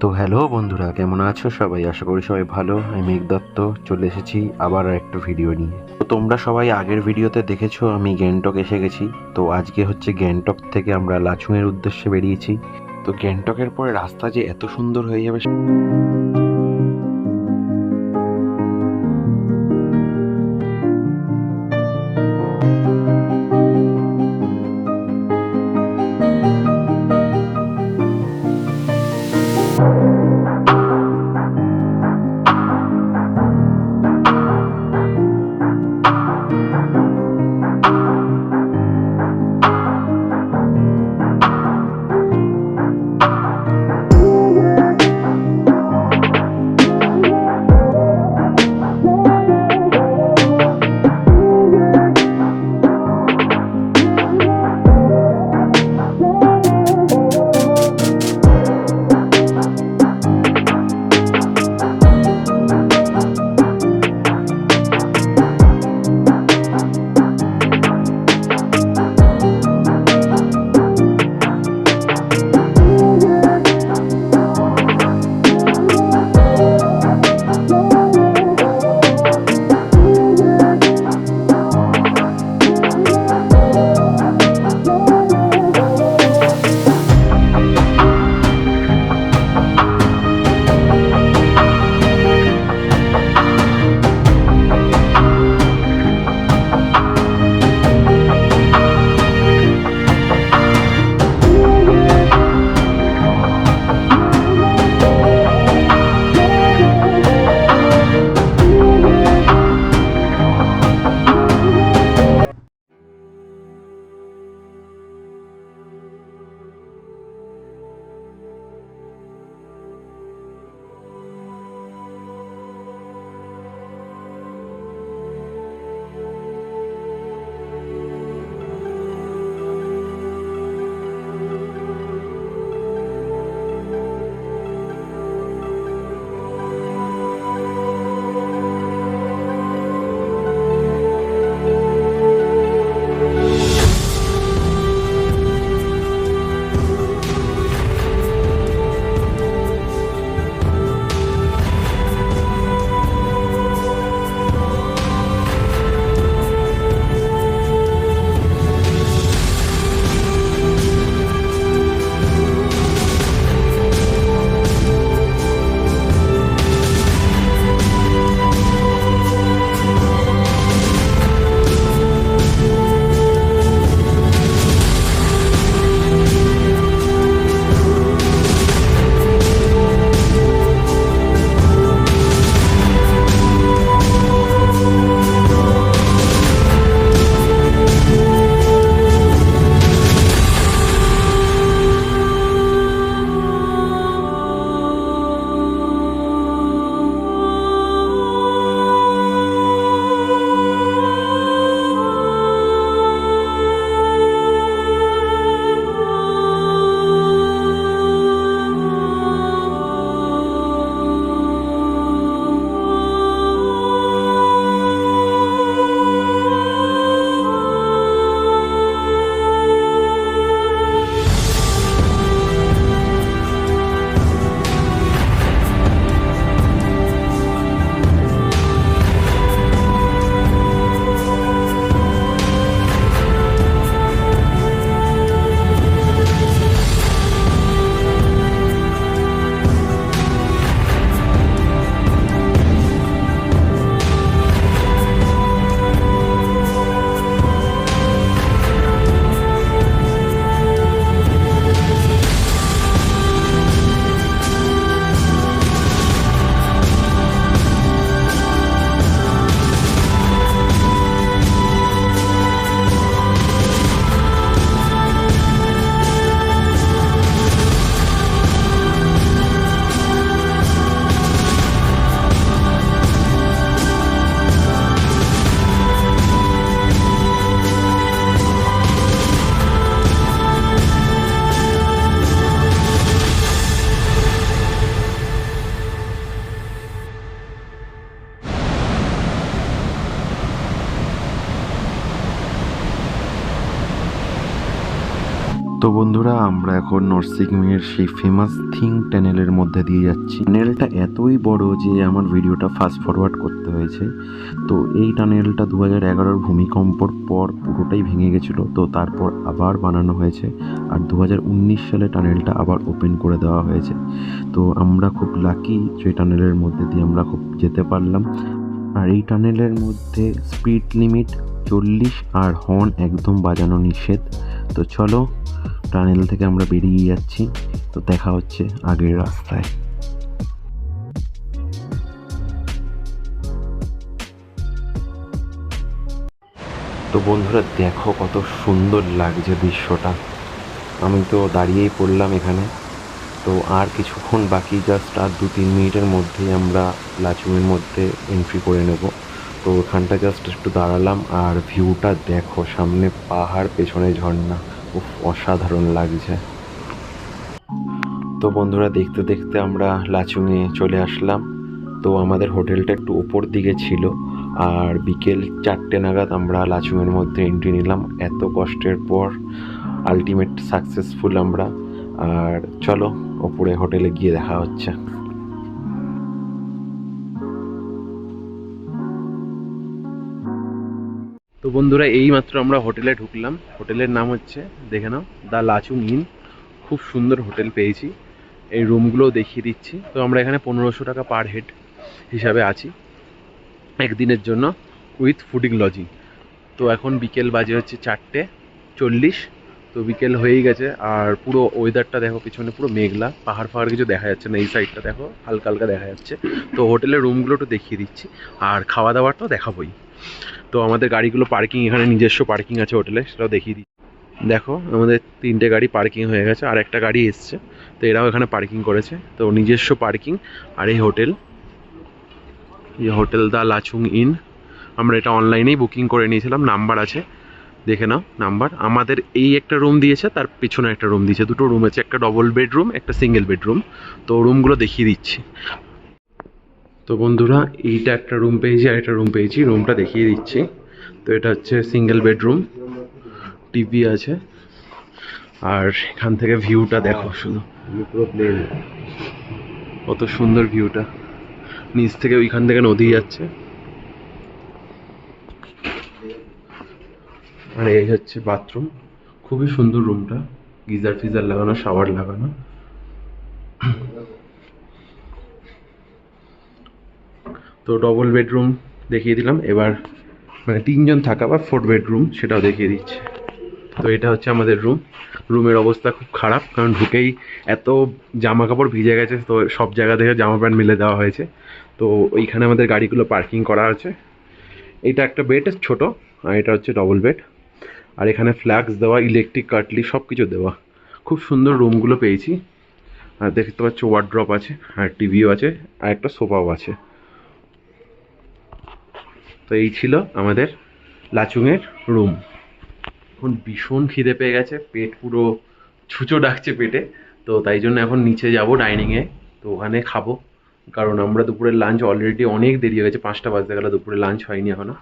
তো হ্যালো বন্ধুরা, কেমন আছো সবাই? আশা করি সবাই ভালো। আমি মেঘ দত্ত চলে এসেছি আবার একটা ভিডিও নিয়ে। তো তোমরা সবাই আগের ভিডিওতে দেখেছ আমি গ্যাংটক এসে গেছি। তো আজকে হচ্ছে গ্যাংটক থেকে আমরা লাচুংয়ের উদ্দেশ্যে বেরিয়েছি। তো গ্যাংটকের পরে রাস্তা যে এত সুন্দর হয়ে যাবে তো বন্ধুরা, আমরা এখন নরসিংহের সেই ফেমাস থিং টানেলের মধ্যে দিয়ে যাচ্ছি। টানেলটা এতই বড় যে আমার ভিডিওটা ফাস্ট ফরওয়ার্ড করতে হয়েছে। তো এই টানেলটা দু হাজার এগারোর ভূমিকম্পর পর পুরোটাই ভেঙে গেছিল। তো তারপর আবার বানানো হয়েছে আর দু হাজার উনিশ সালে টানেলটা আবার ওপেন করে দেওয়া হয়েছে। তো আমরা খুব লাকি যে টানেলের মধ্যে দিয়ে আমরা খুব যেতে পারলাম। আর এই টানেলের মধ্যে স্পিড লিমিট চল্লিশ আর হর্ন একদম বাজানো নিষেধ। তো চলো, টানেল থেকে আমরা বেরিয়ে যাচ্ছি। তো দেখা হচ্ছে আগের রাস্তায়। তো বন্ধুরা, দেখো কত সুন্দর লাগছে দৃশ্যটা। আমি তো দাঁড়িয়েই পড়লাম এখানে। তো আর কিছুক্ষণ বাকি জাস্ট আর দু তিন মিনিটের মধ্যেই আমরা লাচুংয়ের মধ্যে এন্ট্রি করে নেব। তো ওখানটা জাস্ট একটু দাঁড়ালাম আর ভিউটা দেখো, সামনে পাহাড়, পেছনে ঝর্ণা। উফ, অসাধারণ লাগছে। তো বন্ধুরা, দেখতে দেখতে আমরা লাচুংয়ে চলে আসলাম। তো আমাদের হোটেলটা একটু ওপর দিকে ছিল আর বিকেল চারটে নাগাদ আমরা লাচুংয়ের মধ্যে এন্ট্রি নিলাম। এত কষ্টের পর আলটিমেট সাকসেসফুল আমরা। আর চলো ওপরে হোটেলে গিয়ে দেখা হচ্ছে। তো বন্ধুরা এই মাত্র আমরা হোটেলে ঢুকলাম। হোটেলের নাম হচ্ছে, দেখে নাও, দ্য লাচুং ইন। খুব সুন্দর হোটেল পেয়েছি। এই রুমগুলো দেখিয়ে দিচ্ছি। তো আমরা এখানে পনেরোশো টাকা পার হেড হিসাবে আছি একদিনের জন্য উইথ ফুডিং লজিং। তো এখন বিকেল বাজে হচ্ছে চারটে চল্লিশ। তো বিকেল হয়েই গেছে, আর পুরো ওয়েদারটা দেখো পিছনে পুরো মেঘলা, পাহাড় ফাহাড় কিছু দেখা যাচ্ছে না, এই সাইডটা দেখো, হালকা হালকা দেখা যাচ্ছে। তো হোটেলের রুমগুলো একটু দেখিয়ে দিচ্ছি, আর খাওয়া দাওয়াটাও দেখাবোই। তো আমাদের গাড়িগুলো পার্কিং এখানে নিজস্ব পার্কিং আছে হোটেলে সেটাও দেখিয়ে দিচ্ছি। দেখো, আমাদের তিনটে গাড়ি পার্কিং হয়ে গেছে, আর একটা গাড়ি এসছে, তো এরাও এখানে পার্কিং করেছে। তো নিজস্ব পার্কিং আর এই হোটেল এই হোটেল দ্য লাচুং ইন আমরা এটা অনলাইনেই বুকিং করে নিয়েছিলাম, নাম্বার আছে। দেখে নাও নাম্বার। আমাদের এই একটা রুম দিয়েছে তার পিছনে একটা রুম দিয়েছে। দুটো রুম আছে একটা ডবল বেডরুম একটা সিঙ্গেল বেডরুম তো রুমগুলো দেখিয়ে দিচ্ছি। তো বন্ধুরা এইটা একটা রুম পেয়েছি আর একটা রুম পেয়েছি। রুমটা দেখিয়ে দিচ্ছি। তো এটা হচ্ছে সিঙ্গেল বেডরুম টিভি আছে। আর এখান থেকে ভিউটা দেখো শুধু। কত সুন্দর ভিউটা নিচ থেকে ওইখান থেকে নদী যাচ্ছে। আর এই হচ্ছে বাথরুম খুবই সুন্দর রুমটা গিজার ফিজার লাগানো শাওয়ার লাগানো। তো ডবল বেডরুম দেখিয়ে দিলাম। এবার মানে তিনজন থাকা বা ফোর বেডরুম সেটাও দেখিয়ে দিচ্ছে। তো এটা হচ্ছে আমাদের রুম রুমের অবস্থা খুব খারাপ, কারণ ঢুকেই এত জামা কাপড় ভিজে গেছে, তো সব জায়গা থেকে জামা প্যান্ট মিলে দেওয়া হয়েছে। তো ওইখানে আমাদের গাড়িগুলো পার্কিং করা আছে। এটা একটা বেড ছোট, আর এটা হচ্ছে ডবল বেড আর এখানে ফ্ল্যাক্স দেওয়া ইলেকট্রিক কাটলি সব কিছু দেওয়া। খুব সুন্দর রুমগুলো পেয়েছি। আর দেখতে পাচ্ছ ওয়ার্ড্রপ আছে, আর টিভিও আছে, আর একটা সোফাও আছে। তো এই ছিল আমাদের লাচুংয়ের রুম এখন ভীষণ খিদে পেয়ে গেছে, পেট পুরো ছুঁচো ডাকছে পেটে। তো তাই জন্য এখন নিচে যাব ডাইনিংয়ে তো ওখানে খাব। কারণ আমরা দুপুরের লাঞ্চ অলরেডি অনেক দেরি হয়ে গেছে, পাঁচটা বাজতে গেলে, দুপুরে লাঞ্চ হয়নি এখনও।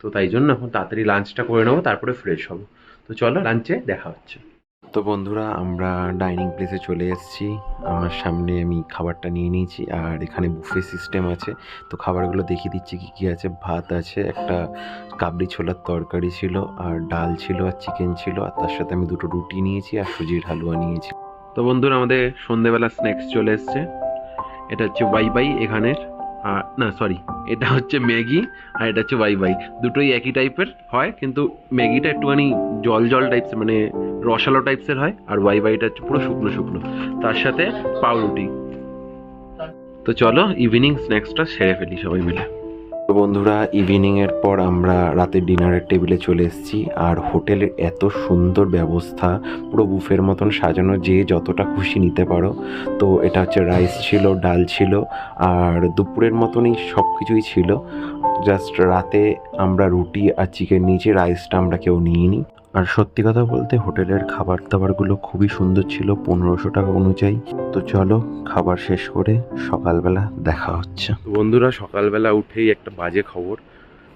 তো তাই জন্য এখন তাড়াতাড়ি লাঞ্চটা করে নেব তারপরে ফ্রেশ হব। তো চলো লাঞ্চে দেখা হচ্ছে। তো বন্ধুরা আমরা ডাইনিং প্লেসে চলে এসেছি। আমার সামনে আমি খাবারটা নিয়ে নিয়েছি আর এখানে বুফে সিস্টেম আছে। তো খাবারগুলো দেখিয়ে দিচ্ছি কী কী আছে। ভাত আছে একটা কাবলি ছোলার তরকারি ছিল আর ডাল ছিল আর চিকেন ছিল আর তার সাথে আমি দুটো রুটি নিয়েছি আর সুজির হালুয়া নিয়েছি। তো বন্ধুরা আমাদের সন্ধেবেলা স্ন্যাক্স চলে এসছে। এটা হচ্ছে ওয়াই বাই এখানের না সরি এটা হচ্ছে ম্যাগি আর এটা হচ্ছে ওয়াই ওয়াই। দুটোই একই টাইপের হয়, কিন্তু ম্যাগিটা একটুখানি জল জল টাইপসের মানে রসালো টাইপসের হয়, আর ওয়াই ওয়াইটা হচ্ছে পুরো শুকনো শুকনো। তার সাথে পাউরুটি। তো চলো ইভিনিং স্ন্যাক্সটা সেরে ফেলি সবাই মিলে। বন্ধুরা ইভিনিং এর পর আমরা রাতে ডিনারের টেবিলে চলে এসেছি। আর হোটেলের এত সুন্দর ব্যবস্থা, পুরো বুফের মতন সাজানো, যে যতটা খুশি নিতে পারো। তো এটা হচ্ছে রাইস ছিল, ডাল ছিল, আর দুপুরের মতনই সব কিছুই ছিল। জাস্ট রাতে আমরা রুটি আর চিকেন নিয়েছি রাইসটা আমরা কেউ নিইনি। আর সত্যি কথা বলতে হোটেলের খাবার দাবারগুলো খুবই সুন্দর ছিল পনেরোশো টাকা অনুযায়ী। তো চলো, খাবার শেষ করে সকালবেলা দেখা হচ্ছে। বন্ধুরা, সকালবেলা উঠেই একটা বাজে খবর।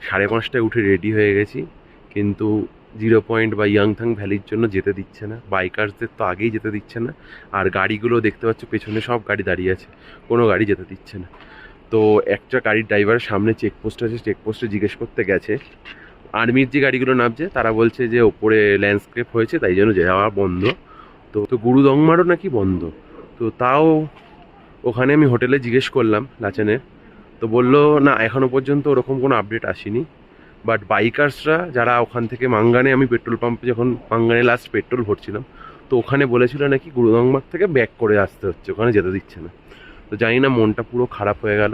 সাড়ে পাঁচটায় উঠে রেডি হয়ে গেছি, কিন্তু জিরো পয়েন্ট বা ইয়াংথাং ভ্যালির জন্য যেতে দিচ্ছে না। বাইকার্সদের তো আগেই যেতে দিচ্ছে না। আর গাড়িগুলো দেখতে পাচ্ছ, পেছনে সব গাড়ি দাঁড়িয়ে আছে। কোনো গাড়ি যেতে দিচ্ছে না। তো একটা গাড়ির ড্রাইভার সামনে চেকপোস্ট আছে। চেকপোস্টে জিজ্ঞেস করতে গেছে আর্মির যে গাড়িগুলো নামছে, তারা বলছে যে ওপরে ল্যান্ডস্কেপ হয়েছে, তাই জন্য যাওয়া বন্ধ। তো তো গুরুদংমারও নাকি বন্ধ। তো তাও ওখানে আমি হোটেলে জিজ্ঞেস করলাম লাচেনের। তো বলল, না এখনও পর্যন্ত ওরকম কোনো আপডেট আসেনি। বাট বাইকার্সরা যারা ওখান থেকে মাঙ্গানে, আমি পেট্রোল পাম্পে যখন মাঙ্গানে লাস্ট পেট্রোল ভরছিলাম, তো ওখানে বলেছিল নাকি গুরুদংমার থেকে ব্যাক করে আসতে হচ্ছে, ওখানে যেতে দিচ্ছে না। তো জানি না, মনটা পুরো খারাপ হয়ে গেল।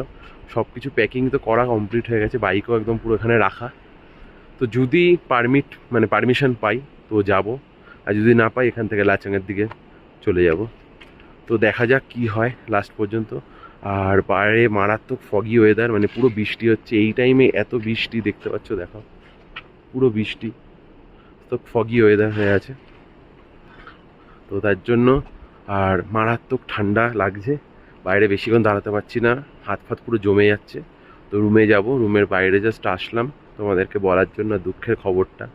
সব কিছু প্যাকিং তো করা কমপ্লিট হয়ে গেছে বাইকও একদম পুরো এখানে রাখা। তো যদি পারমিট মানে পারমিশন পাই, তো যাব। আর যদি না পাই, এখান থেকে লাচাঙের দিকে চলে যাব। তো দেখা যাক কি হয় লাস্ট পর্যন্ত। আর বাইরে মারাত্মক ফগি ওয়েদার মানে পুরো বৃষ্টি হচ্ছে। এই টাইমে এত বৃষ্টি দেখতে পাচ্ছ, দেখো। পুরো বৃষ্টি। তো ফগি ওয়েদার হয়ে আছে। তো তার জন্য আর মারাত্মক ঠান্ডা লাগছে। বাইরে বেশিক্ষণ দাঁড়াতে পারছি না। হাত ফাত পুরো জমে যাচ্ছে। তো রুমে যাব। রুমের বাইরে জাস্ট আসলাম। তোমাদেরকে বলার জন্য দুঃখের খবরটা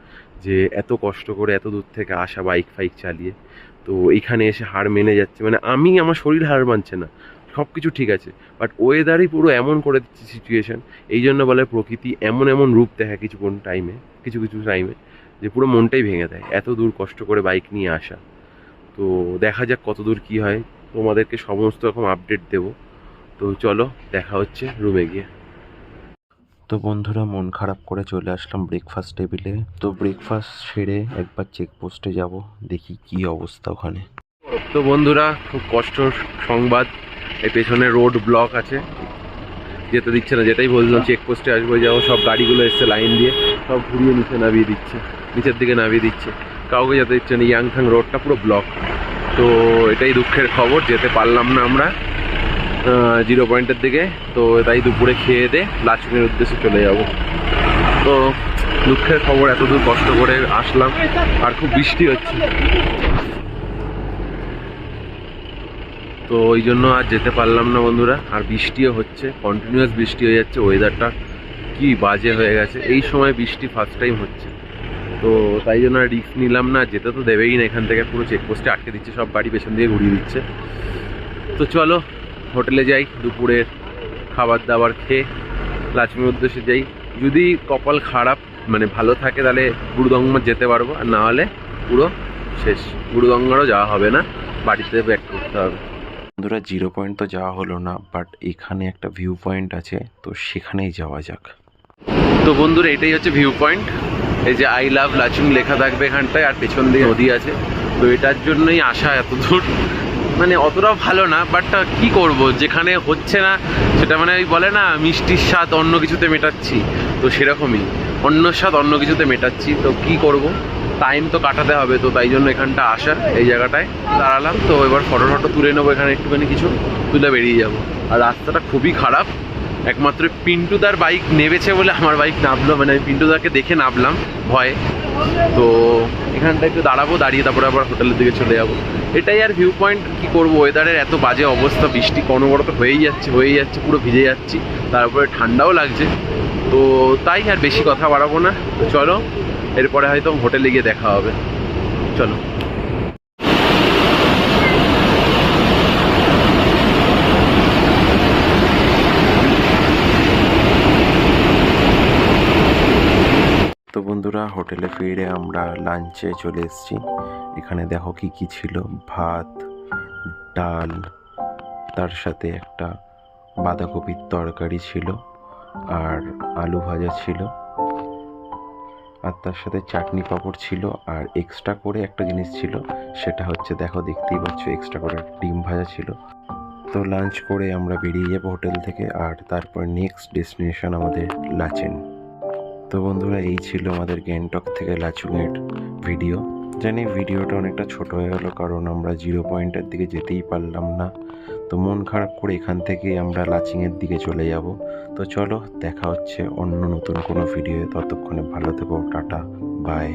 যে এত কষ্ট করে এত দূর থেকে আসা বাইক ফাইক চালিয়ে, তো এখানে এসে হার মেনে যাচ্ছে। মানে আমি, আমার শরীর হার মানছে না সব কিছু ঠিক আছে বাট ওয়েদারই পুরো এমন করে দিচ্ছে সিচুয়েশন এই জন্য বলে প্রকৃতি এমন এমন রূপ দেখা কিছু কোন টাইমে কিছু কিছু টাইমে যে পুরো মনটাই ভেঙে দেয়, এত দূর কষ্ট করে বাইক নিয়ে আসা। তো দেখা যাক কত দূর কী হয়, তোমাদেরকে সমস্ত রকম আপডেট দেবো। তো চলো, দেখা হচ্ছে রুমে গিয়ে। তো বন্ধুরা, মন খারাপ করে চলে আসলাম ব্রেকফাস্ট টেবিলে তো ব্রেকফাস্ট সেরে একবার চেকপোস্টে যাব, দেখি কি অবস্থা ওখানে। তো বন্ধুরা, খুব কষ্টর সংবাদ, এই পেছনে রোড ব্লক আছে। যেতে দিচ্ছে না যেটাই বললাম চেকপোস্টে আসব, যাব, সব গাড়িগুলো এসছে লাইন দিয়ে, সব ঘুরিয়ে নিচে নামিয়ে দিচ্ছে, নিচের দিকে নামিয়ে দিচ্ছে। কাউকে যেতে দিচ্ছে না ইয়াংথাং রোডটা পুরো ব্লক তো এটাই দুঃখের খবর, যেতে পারলাম না আমরা। জিরো পয়েন্টের দিকে। তো তাই দুপুরে খেয়ে দে লাচুনের উদ্দেশ্যে চলে যাব। তো দুঃখের খবর এত দূর কষ্ট করে আসলাম, আর খুব বৃষ্টি হচ্ছে। তো ওই জন্য আর যেতে পারলাম না বন্ধুরা, আর বৃষ্টিও হচ্ছে কন্টিনিউয়াস বৃষ্টি হয়ে যাচ্ছে ওয়েদারটা কি বাজে হয়ে গেছে, এই সময় বৃষ্টি ফার্স্ট টাইম হচ্ছে। তো তাই জন্য আর রিস্ক নিলাম না, যেতে তো দেবেই না এখান থেকে, পুরো চেকপোস্টে আটকে দিচ্ছে, সব বাড়ি পেছন দিয়ে ঘুরিয়ে দিচ্ছে। তো চলো হোটেলে যাই দুপুরের খাবার দাবার খেয়ে লাচমির উদ্দেশ্যে যাই। যদি কপাল খারাপ মানে ভালো থাকে তাহলে গুরুদঙ্গমা যেতে পারব। আর না হলে পুরো শেষ। গুরুদঙ্গারও যাওয়া হবে না। বাড়িতে ব্যাক করতে হবে। বন্ধুরা জিরো পয়েন্ট তো যাওয়া হলো না বাট এখানে একটা ভিউ পয়েন্ট আছে তো সেখানেই যাওয়া যাক। তো বন্ধুরা এটাই হচ্ছে ভিউ পয়েন্ট এই যে আই লাভ লাচুং লেখা থাকবে এখানটায় আর পেছন দিয়ে নদী আছে। তো এটার জন্যই আসা এত দূর। মানে অতটাও ভালো না বাট কি করব? যেখানে হচ্ছে না, সেটা মানে ওই বলে না, মিষ্টির স্বাদ অন্য কিছুতে মেটাচ্ছি। তো সেরকমই, অন্য স্বাদ অন্য কিছুতে মেটাচ্ছি। তো কি করব? টাইম তো কাটাতে হবে, তো তাই জন্য এখানটা আসা এই জায়গাটায় দাঁড়ালাম। তো এবার ফটো ফটো তুলে নেব এখানে একটুখানি কিছু, তুলে বেরিয়ে যাব। আর রাস্তাটা খুবই খারাপ। একমাত্র পিন্টুদার বাইক নেবেছে বলে আমার বাইক নামলো মানে আমি পিন্টুদাকে দেখে নামলাম ভয়ে। তো এখানটা একটু দাঁড়াবো, দাঁড়িয়ে তারপরে আবার হোটেলের দিকে চলে যাব। এটাই আর ভিউ পয়েন্ট কী করব? ওয়েদারের এত বাজে অবস্থা, বৃষ্টি কনবরত হয়েই যাচ্ছে হয়েই যাচ্ছে, পুরো ভিজে যাচ্ছি। তারপরে ঠান্ডাও লাগছে। তো তাই আর বেশি কথা বাড়াবো না। চলো, এরপরে হয়তো হোটেলে গিয়ে দেখা হবে। চলো। তো বন্ধুরা, হোটেলে ফিরে আমরা লাঞ্চে চলে এসেছি। এখানে দেখো কি কি ছিল? ভাত, ডাল, তার সাথে একটা বাঁধাকপির তরকারি ছিল আর আলু ভাজা ছিল। আর তার সাথে চাটনি পাঁপড় ছিল আর এক্সট্রা করে একটা জিনিস ছিল, সেটা হচ্ছে দেখো দেখতেই পাচ্ছ এক্সট্রা করে ডিম ভাজা ছিল। তো লাঞ্চ করে আমরা বেরিয়ে যাব হোটেল থেকে আর তারপর নেক্সট ডেস্টিনেশন আমাদের লাচেন। তো বন্ধুরা, এই ছিল আমাদের গ্যাংটক থেকে লাচুংয়ের ভিডিও। জানি ভিডিওটা অনেকটা ছোট হয়ে গেলো, কারণ আমরা জিরো পয়েন্টের দিকে যেতেই পারলাম না। তো মন খারাপ করে এখান থেকে আমরা লাচিংয়ের দিকে চলে যাব। তো চলো, দেখা হচ্ছে অন্য নতুন কোনো ভিডিও ততক্ষণে ভালো থেকো, টাটা, বাই।